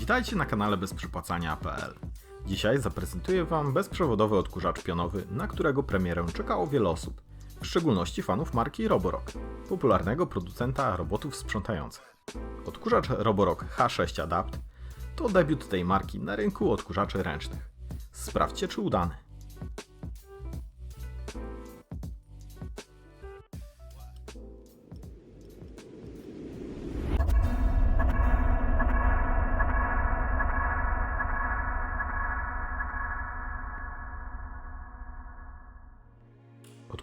Witajcie na kanale bezprzypłacania.pl. Dzisiaj zaprezentuję Wam bezprzewodowy odkurzacz pionowy, na którego premierę czekało wiele osób, w szczególności fanów marki Roborock, popularnego producenta robotów sprzątających. Odkurzacz Roborock H6 Adapt to debiut tej marki na rynku odkurzaczy ręcznych. Sprawdźcie, czy udany.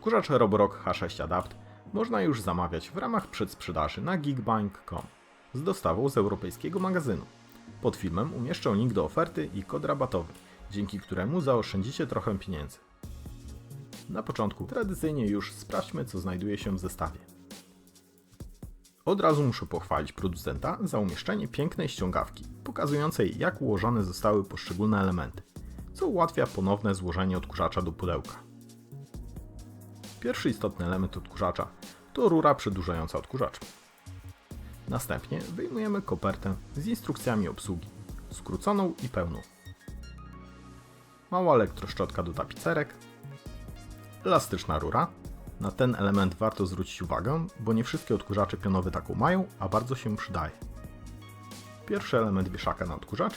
Odkurzacz Roborock H6 Adapt można już zamawiać w ramach przedsprzedaży na geekbank.com z dostawą z europejskiego magazynu. Pod filmem umieszczę link do oferty i kod rabatowy, dzięki któremu zaoszczędzicie trochę pieniędzy. Na początku tradycyjnie już sprawdźmy co znajduje się w zestawie. Od razu muszę pochwalić producenta za umieszczenie pięknej ściągawki, pokazującej jak ułożone zostały poszczególne elementy, co ułatwia ponowne złożenie odkurzacza do pudełka. Pierwszy istotny element odkurzacza to rura przedłużająca odkurzacz. Następnie wyjmujemy kopertę z instrukcjami obsługi, skróconą i pełną. Mała elektroszczotka do tapicerek, elastyczna rura. Na ten element warto zwrócić uwagę, bo nie wszystkie odkurzacze pionowe taką mają, a bardzo się przydaje. Pierwszy element wieszaka na odkurzacz.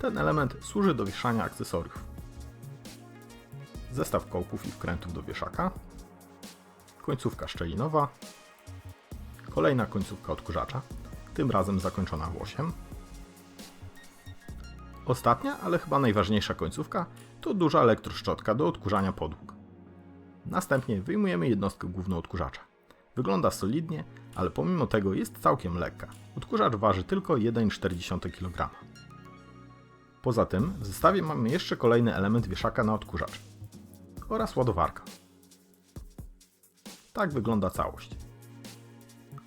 Ten element służy do wieszania akcesoriów. Zestaw kołków i wkrętów do wieszaka, końcówka szczelinowa, kolejna końcówka odkurzacza, tym razem zakończona łosiem. Ostatnia, ale chyba najważniejsza końcówka to duża elektroszczotka do odkurzania podłóg. Następnie wyjmujemy jednostkę główną odkurzacza. Wygląda solidnie, ale pomimo tego jest całkiem lekka. Odkurzacz waży tylko 1,4 kg. Poza tym w zestawie mamy jeszcze kolejny element wieszaka na odkurzacz oraz ładowarka. Tak wygląda całość.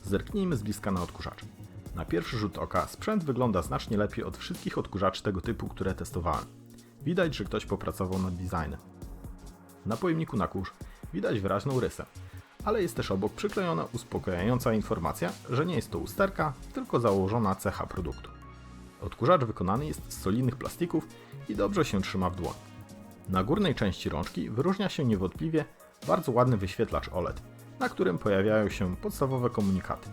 Zerknijmy z bliska na odkurzacz. Na pierwszy rzut oka sprzęt wygląda znacznie lepiej od wszystkich odkurzaczy tego typu, które testowałem. Widać, że ktoś popracował nad designem. Na pojemniku na kurz widać wyraźną rysę, ale jest też obok przyklejona uspokajająca informacja, że nie jest to usterka, tylko założona cecha produktu. Odkurzacz wykonany jest z solidnych plastików i dobrze się trzyma w dłoni. Na górnej części rączki wyróżnia się niewątpliwie bardzo ładny wyświetlacz OLED, na którym pojawiają się podstawowe komunikaty.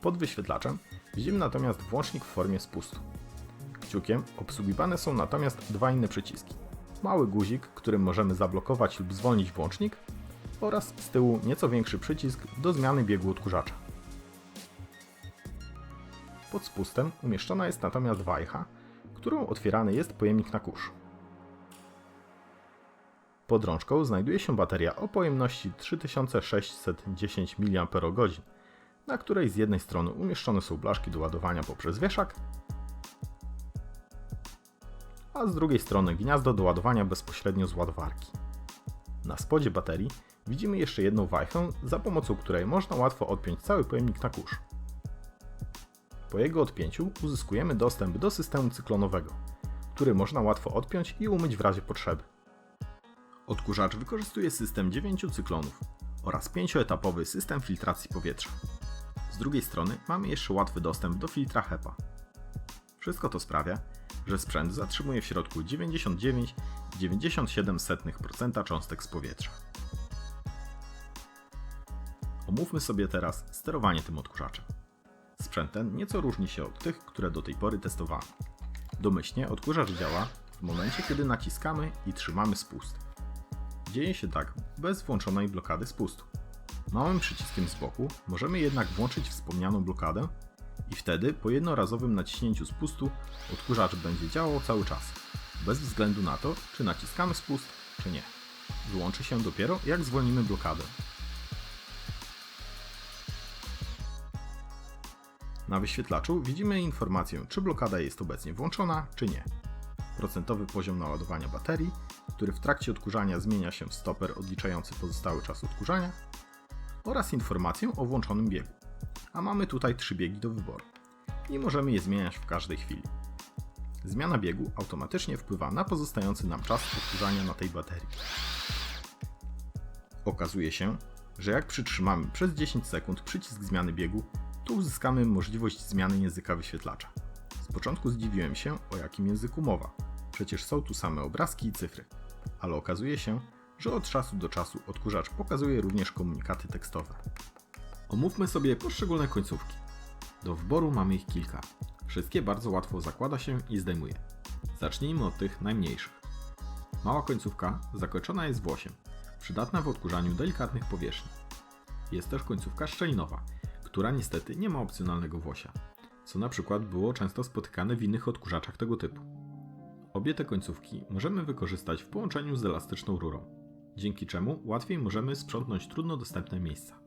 Pod wyświetlaczem widzimy natomiast włącznik w formie spustu. Kciukiem obsługiwane są natomiast dwa inne przyciski. Mały guzik, którym możemy zablokować lub zwolnić włącznik oraz z tyłu nieco większy przycisk do zmiany biegu odkurzacza. Pod spustem umieszczona jest natomiast wajcha, którą otwierany jest pojemnik na kurz. Pod rączką znajduje się bateria o pojemności 3610 mAh, na której z jednej strony umieszczone są blaszki do ładowania poprzez wieszak, a z drugiej strony gniazdo do ładowania bezpośrednio z ładowarki. Na spodzie baterii widzimy jeszcze jedną wajchę, za pomocą której można łatwo odpiąć cały pojemnik na kurz. Po jego odpięciu uzyskujemy dostęp do systemu cyklonowego, który można łatwo odpiąć i umyć w razie potrzeby. Odkurzacz wykorzystuje system 9 cyklonów oraz 5-etapowy system filtracji powietrza. Z drugiej strony mamy jeszcze łatwy dostęp do filtra HEPA. Wszystko to sprawia, że sprzęt zatrzymuje w środku 99,97% cząstek z powietrza. Omówmy sobie teraz sterowanie tym odkurzaczem. Sprzęt ten nieco różni się od tych, które do tej pory testowałem. Domyślnie odkurzacz działa w momencie, kiedy naciskamy i trzymamy spust. Dzieje się tak bez włączonej blokady spustu. Małym przyciskiem z boku możemy jednak włączyć wspomnianą blokadę i wtedy po jednorazowym naciśnięciu spustu odkurzacz będzie działał cały czas, bez względu na to, czy naciskamy spust, czy nie. Wyłączy się dopiero jak zwolnimy blokadę. Na wyświetlaczu widzimy informację, czy blokada jest obecnie włączona, czy nie. Procentowy poziom naładowania baterii, który w trakcie odkurzania zmienia się w stoper odliczający pozostały czas odkurzania oraz informację o włączonym biegu. A mamy tutaj trzy biegi do wyboru i możemy je zmieniać w każdej chwili. Zmiana biegu automatycznie wpływa na pozostający nam czas odkurzania na tej baterii. Okazuje się, że jak przytrzymamy przez 10 sekund przycisk zmiany biegu, to uzyskamy możliwość zmiany języka wyświetlacza. Z początku zdziwiłem się, o jakim języku mowa. Przecież są tu same obrazki i cyfry. Ale okazuje się, że od czasu do czasu odkurzacz pokazuje również komunikaty tekstowe. Omówmy sobie poszczególne końcówki. Do wyboru mamy ich kilka. Wszystkie bardzo łatwo zakłada się i zdejmuje. Zacznijmy od tych najmniejszych. Mała końcówka zakończona jest w 8, przydatna w odkurzaniu delikatnych powierzchni. Jest też końcówka szczelinowa, która niestety nie ma opcjonalnego włosia, co na przykład było często spotykane w innych odkurzaczach tego typu. Obie te końcówki możemy wykorzystać w połączeniu z elastyczną rurą, dzięki czemu łatwiej możemy sprzątnąć trudno dostępne miejsca.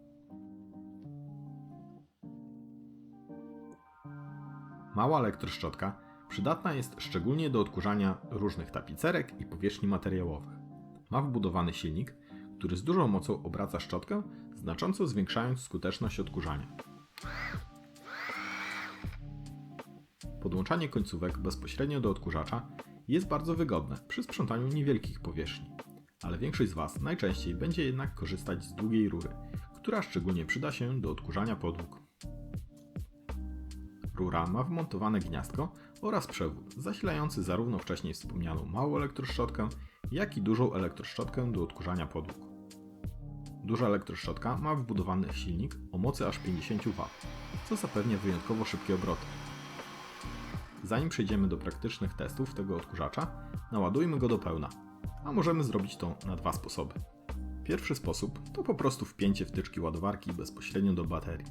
Mała elektroszczotka przydatna jest szczególnie do odkurzania różnych tapicerek i powierzchni materiałowych. Ma wbudowany silnik, który z dużą mocą obraca szczotkę, znacząco zwiększając skuteczność odkurzania. Podłączanie końcówek bezpośrednio do odkurzacza jest bardzo wygodne przy sprzątaniu niewielkich powierzchni, ale większość z Was najczęściej będzie jednak korzystać z długiej rury, która szczególnie przyda się do odkurzania podłóg. Rura ma wmontowane gniazdko oraz przewód zasilający zarówno wcześniej wspomnianą małą elektroszczotkę, jak i dużą elektroszczotkę do odkurzania podłóg. Duża elektroszczotka ma wbudowany silnik o mocy aż 50 W, co zapewnia wyjątkowo szybkie obroty. Zanim przejdziemy do praktycznych testów tego odkurzacza, naładujmy go do pełna, a możemy zrobić to na dwa sposoby. Pierwszy sposób to po prostu wpięcie wtyczki ładowarki bezpośrednio do baterii.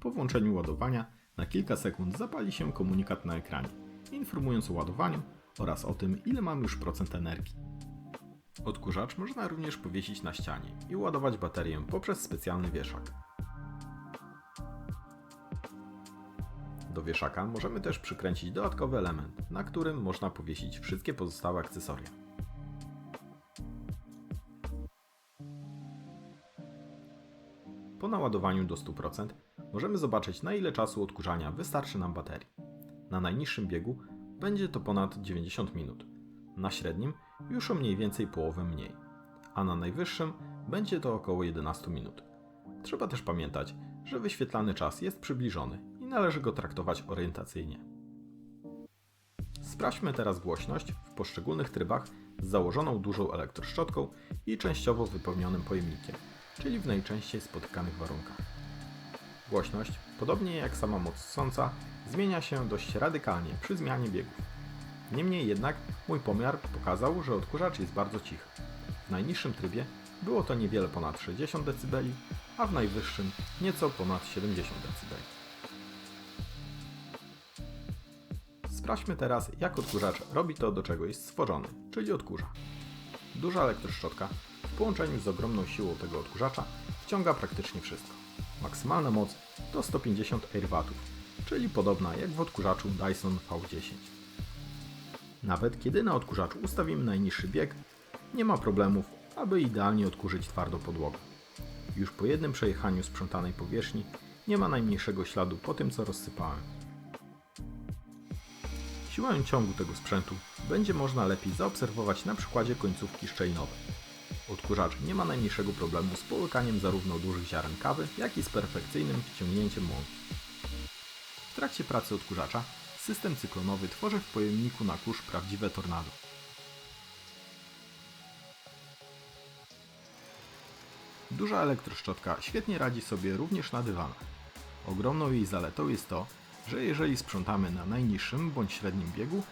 Po włączeniu ładowania na kilka sekund zapali się komunikat na ekranie, informując o ładowaniu oraz o tym, ile mamy już procent energii. Odkurzacz można również powiesić na ścianie i ładować baterię poprzez specjalny wieszak. Do wieszaka możemy też przykręcić dodatkowy element, na którym można powiesić wszystkie pozostałe akcesoria. Po naładowaniu do 100% możemy zobaczyć na ile czasu odkurzania wystarczy nam baterii. Na najniższym biegu będzie to ponad 90 minut, na średnim już o mniej więcej połowę mniej, a na najwyższym będzie to około 11 minut. Trzeba też pamiętać, że wyświetlany czas jest przybliżony należy go traktować orientacyjnie. Sprawdźmy teraz głośność w poszczególnych trybach z założoną dużą elektroszczotką i częściowo wypełnionym pojemnikiem, czyli w najczęściej spotykanych warunkach. Głośność, podobnie jak sama moc sąca, zmienia się dość radykalnie przy zmianie biegów. Niemniej jednak mój pomiar pokazał, że odkurzacz jest bardzo cichy. W najniższym trybie było to niewiele ponad 60 dB, a w najwyższym nieco ponad 70 dB. Sprawdźmy teraz, jak odkurzacz robi to, do czego jest stworzony, czyli odkurza. Duża elektroszczotka w połączeniu z ogromną siłą tego odkurzacza wciąga praktycznie wszystko. Maksymalna moc to 150 AirW, czyli podobna jak w odkurzaczu Dyson V10. Nawet kiedy na odkurzaczu ustawimy najniższy bieg, nie ma problemów, aby idealnie odkurzyć twardą podłogę. Już po jednym przejechaniu sprzątanej powierzchni nie ma najmniejszego śladu po tym, co rozsypałem. Siłę ciągu tego sprzętu będzie można lepiej zaobserwować na przykładzie końcówki szczelinowej. Odkurzacz nie ma najmniejszego problemu z połykaniem zarówno dużych ziaren kawy, jak i z perfekcyjnym wciągnięciem mąki. W trakcie pracy odkurzacza system cyklonowy tworzy w pojemniku na kurz prawdziwe tornado. Duża elektroszczotka świetnie radzi sobie również na dywanach. Ogromną jej zaletą jest to, że jeżeli sprzątamy na najniższym bądź średnim biegu,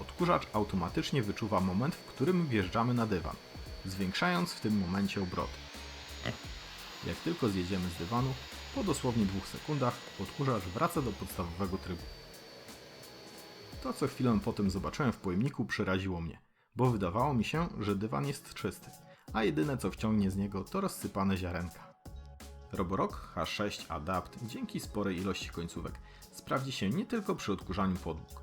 odkurzacz automatycznie wyczuwa moment, w którym wjeżdżamy na dywan, zwiększając w tym momencie obroty. Jak tylko zjedziemy z dywanu, po dosłownie dwóch sekundach odkurzacz wraca do podstawowego trybu. To, co chwilę potem zobaczyłem w pojemniku, przeraziło mnie, bo wydawało mi się, że dywan jest czysty, a jedyne co wciągnie z niego to rozsypane ziarenka. Roborock H6 Adapt dzięki sporej ilości końcówek sprawdzi się nie tylko przy odkurzaniu podłóg.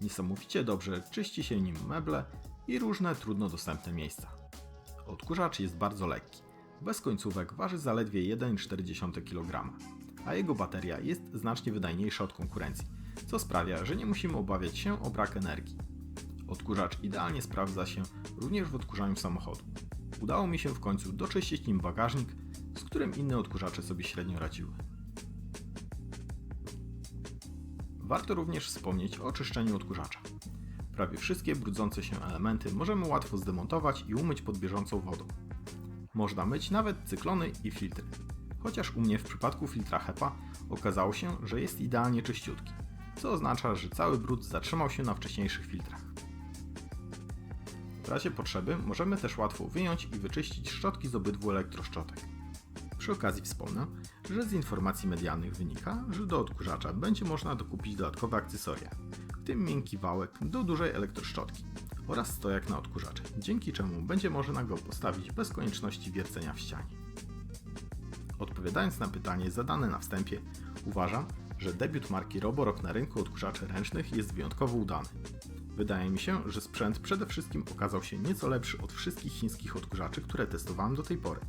Niesamowicie dobrze czyści się nim meble i różne trudno dostępne miejsca. Odkurzacz jest bardzo lekki. Bez końcówek waży zaledwie 1,4 kg, a jego bateria jest znacznie wydajniejsza od konkurencji, co sprawia, że nie musimy obawiać się o brak energii. Odkurzacz idealnie sprawdza się również w odkurzaniu samochodu. Udało mi się w końcu doczyścić nim bagażnik, z którym inne odkurzacze sobie średnio radziły. Warto również wspomnieć o oczyszczeniu odkurzacza. Prawie wszystkie brudzące się elementy możemy łatwo zdemontować i umyć pod bieżącą wodą. Można myć nawet cyklony i filtry. Chociaż u mnie w przypadku filtra HEPA okazało się, że jest idealnie czyściutki, co oznacza, że cały brud zatrzymał się na wcześniejszych filtrach. W razie potrzeby możemy też łatwo wyjąć i wyczyścić szczotki z obydwu elektroszczotek. Przy okazji wspomnę, że z informacji medialnych wynika, że do odkurzacza będzie można dokupić dodatkowe akcesoria, w tym miękki wałek do dużej elektroszczotki oraz stojak na odkurzacz, dzięki czemu będzie można go postawić bez konieczności wiercenia w ścianie. Odpowiadając na pytanie zadane na wstępie, uważam, że debiut marki Roborock na rynku odkurzaczy ręcznych jest wyjątkowo udany. Wydaje mi się, że sprzęt przede wszystkim okazał się nieco lepszy od wszystkich chińskich odkurzaczy, które testowałem do tej pory.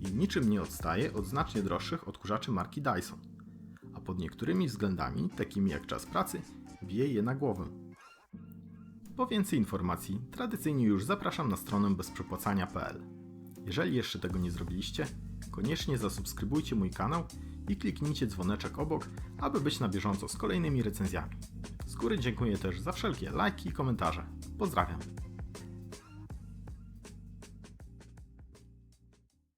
I niczym nie odstaje od znacznie droższych odkurzaczy marki Dyson. A pod niektórymi względami, takimi jak czas pracy, bije je na głowę. Po więcej informacji, tradycyjnie już zapraszam na stronę bezprzepłacania.pl. Jeżeli jeszcze tego nie zrobiliście, koniecznie zasubskrybujcie mój kanał i kliknijcie dzwoneczek obok, aby być na bieżąco z kolejnymi recenzjami. Z góry dziękuję też za wszelkie lajki i komentarze. Pozdrawiam.